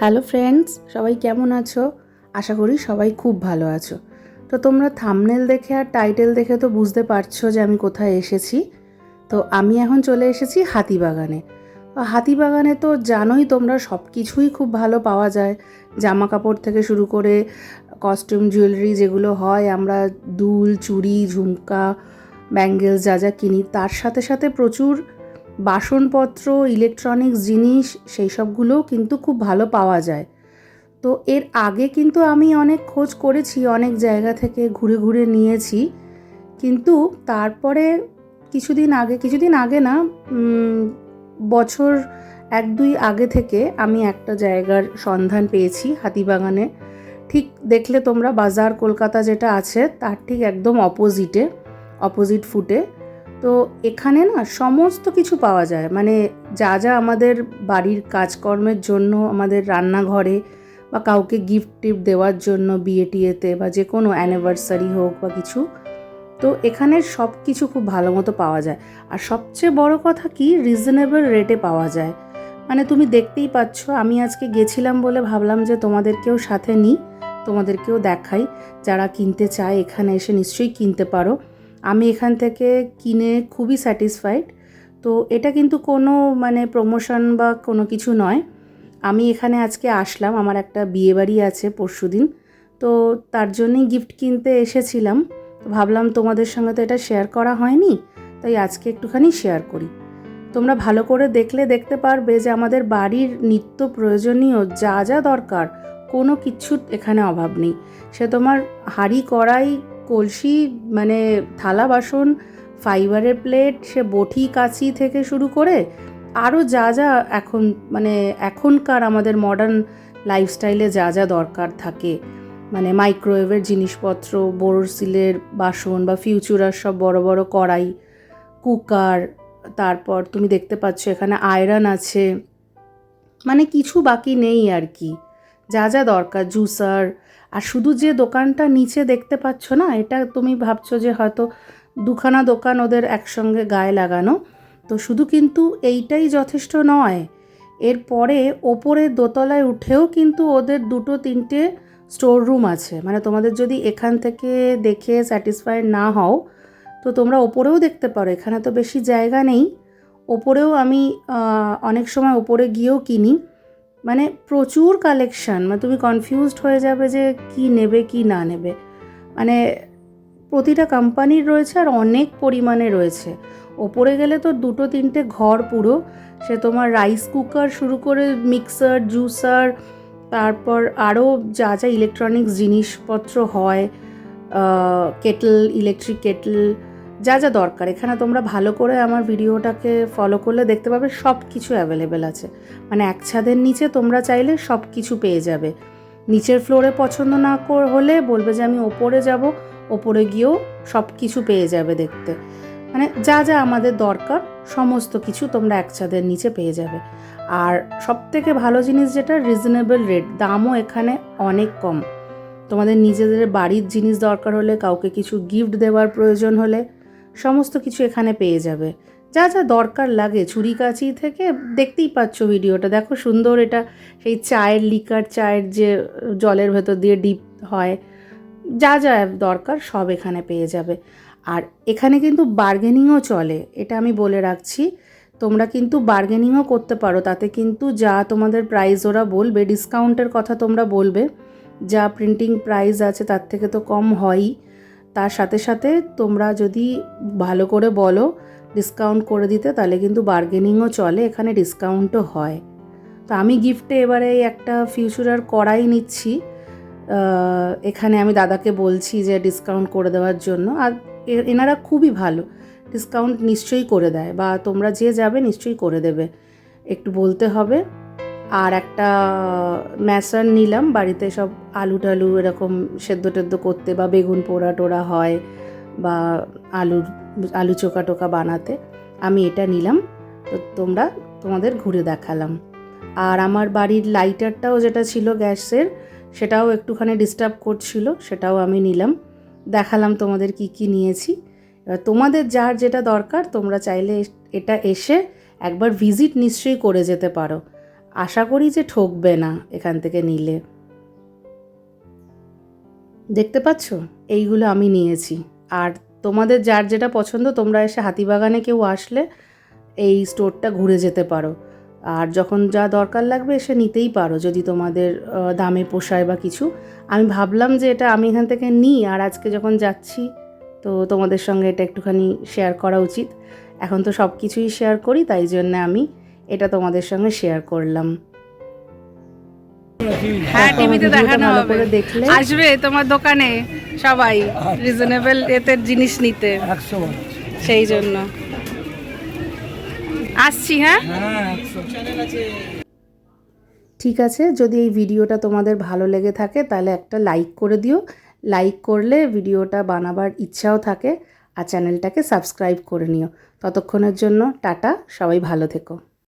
Hello friends, সবাই কেমন আছো? আশা করি সবাই খুব ভালো আছো। তো তোমরা থামনেল দেখে আর টাইটেল দেখে তো বুঝতে পারছ যে আমি কোথায় এসেছি। তো আমি এখন চলে এসেছি হাতিবাগানে। হাতিবাগানে তো জানোই তোমরা সব কিছুই খুব ভালো পাওয়া যায়। জামা কাপড় থেকে শুরু করে কস্টিউম জুয়েলারি যেগুলো হয়, আমরা দুল, চুড়ি, ঝুমকা ব্যাঙ্গেলস যা যা কিনি, তার সাথে সাথে প্রচুর বাসনপত্র ইলেকট্রনিক্স জিনিস, সেই সবগুলোও কিন্তু খুব ভালো পাওয়া যায়। তো এর আগে কিন্তু আমি অনেক খোঁজ করেছি, অনেক জায়গা থেকে ঘুরে ঘুরে নিয়েছি। কিন্তু তারপরে কিছুদিন আগে কিছুদিন আগে না বছর এক দুই আগে থেকে আমি একটা জায়গার সন্ধান পেয়েছি হাতিবাগানে। ঠিক দেখলে তোমরা বাজার, কলকাতা যেটা আছে, তার ঠিক একদম অপোজিটে অপোজিট ফুটে তো এখানে না সমস্ত কিছু পাওয়া যায়। মানে যা যা আমাদের বাড়ির কাজকর্মের জন্য, আমাদের রান্নাঘরে বা কাউকে গিফট টিফট দেওয়ার জন্য বিয়ে টিয়েতে বা যে কোনো অ্যানিভার্সারি হোক বা কিছু, তো এখানে সব কিছু খুব ভালো মতো পাওয়া যায়। আর সবচেয়ে বড় কথা কি রিজনেবল রেটে পাওয়া যায়। মানে তুমি দেখতেই পাচ্ছ, আমি আজকে গেছিলাম বলে ভাবলাম যে তোমাদেরকেও সাথে নিই, তোমাদেরকেও দেখাই। যারা কিনতে চায়, এখানে এসে নিশ্চয়ই কিনতে পারো। আমি এখান থেকে কিনে খুবই স্যাটিসফাইড তো এটা কিন্তু কোনো মানে প্রমোশন বা কোনো কিছু নয়। আমি এখানে আজকে আসলাম, আমার একটা বিয়েবাড়ি আছে পরশু দিন তো তার জন্যই গিফট কিনতে এসেছিলাম। ভাবলাম তোমাদের সঙ্গে তো এটা শেয়ার করা হয়নি, তাই আজকে একটুখানি শেয়ার করি। তোমরা ভালো করে দেখলে দেখতে পারবে যে আমাদের বাড়ির নিত্য প্রয়োজনীয় যা যা দরকার, কোনো কিচ্ছুর এখানে অভাব নেই। সে তোমার হাঁড়ি কড়াই কলসি মানে থালা বাসন, ফাইবারের প্লেট, সে বটি, কাঁচি থেকে শুরু করে আরও যা যা এখন মানে এখনকার আমাদের মডার্ন লাইফস্টাইলে যা যা দরকার থাকে। মানে মাইক্রোওয়েভের জিনিসপত্র বোরোসিলের বাসন বা ফিউচুরার সব বড় বড় কড়াই কুকার তারপর তুমি দেখতে পাচ্ছ এখানে আয়রন আছে। মানে কিছু বাকি নেই আর কি। যা যা দরকার, জুসার। আর শুধু যে দোকানটা নিচে দেখতে পাচ্ছ না, এটা তুমি ভাবছ যে হয়তো দুখানা দোকান ওদের একসঙ্গে গায়ে লাগানো। তো শুধু কিন্তু এইটাই যথেষ্ট নয় এরপরে ওপরের দোতলায় উঠেও কিন্তু ওদের দুটো তিনটে স্টোর রুম আছে। মানে তোমাদের যদি এখান থেকে দেখে স্যাটিসফাইড না হও, তো তোমরা ওপরেও দেখতে পারো, এখানে তো বেশি জায়গা নেই। ওপরেও আমি অনেক সময় ওপরে গিয়েও কিনি। মানে প্রচুর কালেকশান মানে তুমি কনফিউজড হয়ে যাবে যে কি নেবে, কি না নেবে। মানে প্রতিটা কোম্পানির রয়েছে আর অনেক পরিমাণে রয়েছে। ওপরে গেলে তো দুটো তিনটে ঘর পুরো। সে তোমার রাইস কুকার শুরু করে মিক্সার জুসার তারপর আরও যা যা ইলেকট্রনিক্স জিনিসপত্র হয় কেটল ইলেকট্রিক কেটল যা যা দরকার। এখানে তোমরা ভালো করে আমার ভিডিওটাকে ফলো করলে দেখতে পাবে সব কিছু অ্যাভেলেবেল আছে। মানে এক ছাদের নিচে তোমরা চাইলে সব কিছু পেয়ে যাবে। নিচের ফ্লোরে পছন্দ না হলে বলবে যে আমি ওপরে যাব, ওপরে গিয়েও সব কিছু পেয়ে যাবে দেখতে। মানে যা যা আমাদের দরকার, সমস্ত কিছু তোমরা এক ছাদের নিচে পেয়ে যাবে। আর সব থেকে ভালো জিনিস যেটা রিজনেবল রেট দামও এখানে অনেক কম। তোমাদের নিজেদের বাড়ির জিনিস দরকার হলে, কাউকে কিছু গিফট দেওয়ার প্রয়োজন হলে সমস্ত কিছু এখানে পেয়ে যাবে। যা যা দরকার লাগে ছুরি কাচি থেকে দেখতেই পাচ্ছ ভিডিওটা। দেখো সুন্দর এটা, সেই চায়ের লিকার চায়ের যে জলের ভেতর দিয়ে ডিপ হয়, যা যা দরকার সব এখানে পেয়ে যাবে। আর এখানে কিন্তু বার্গেনিংও চলে, এটা আমি বলে রাখছি। তোমরা কিন্তু বার্গেনিংও করতে পারো, তাতে কিন্তু যা তোমাদের প্রাইস ওরা বলবে ডিসকাউন্টের কথা তোমরা বলবে। যা প্রিন্টিং প্রাইস আছে, তার থেকে তো কম হয়ই। তার সাথে সাথে তোমরা যদি ভালো করে বলো ডিসকাউন্ট করে দিতে, তাহলে কিন্তু বার্গেনিংও চলে, এখানে ডিসকাউন্টও হয়। তো আমি গিফটে এবারে একটা ফিউচারার কড়াই নিচ্ছি। এখানে আমি দাদাকে বলছি যে ডিসকাউন্ট করে দেওয়ার জন্য, আর এনারা খুবই ভালো। ডিসকাউন্ট নিশ্চয়ই করে দেয়, বা তোমরা যে যাবে নিশ্চয়ই করে দেবে। একটু বলতে হবে। আর একটা, ম্যাসার নিলাম, বাড়িতে সব আলু টালু এরকম সেদ্ধ টেদ্ধ করতে বা বেগুন পোড়া টোড়া হয় বা আলুর, আলু চোকা টোকা বানাতে, আমি এটা নিলাম। তো তোমরা, তোমাদের ঘুরে দেখালাম। আর আমার বাড়ির লাইটারটাও যেটা ছিল গ্যাসের, সেটাও একটুখানি ডিস্টার্ব করছিল, সেটাও আমি নিলাম। দেখালাম তোমাদের কি কি নিয়েছি। এবার তোমাদের যার যেটা দরকার, তোমরা চাইলে এটা এসে একবার ভিজিট নিশ্চয়ই করে যেতে পারো। আশা করি যে ঠকবে না এখান থেকে নিলে। দেখতে পাচ্ছ? এইগুলো আমি নিয়েছি। আর তোমাদের যার যেটা পছন্দ, তোমরা এসে হাতিবাগানে কেউ আসলে এই স্টোরটা ঘুরে যেতে পারো। আর যখন যা দরকার লাগবে এসে নিতেই পারো, যদি তোমাদের দামে পোষায় বা কিছু। আমি ভাবলাম যে এটা আমি এখান থেকে নিই, আর আজকে যখন যাচ্ছি, তো তোমাদের সঙ্গে এটা একটুখানি শেয়ার করা উচিত। এখন তো সব কিছুই শেয়ার করি, তাই জন্য আমি এটা তোমাদের সঙ্গে শেয়ার করলাম। হ্যাঁ টিভিতে দেখানো হবে। করে দেখলে আসবে তোমার দোকানে সবাই রিজনেবল এতে জিনিস নিতে। সেই জন্য। আসছি হ্যাঁ? হ্যাঁ ঠিক আছে যদি এই ভিডিওটা তোমাদের ভালো লেগে থাকে তাহলে একটা লাইক করে দিও। লাইক করলে ভিডিওটা বানাবার ইচ্ছাও থাকে আর চ্যানেলটাকে সাবস্ক্রাইব করে নিও। ততক্ষণের জন্য টাটা সবাই ভালো থেকো।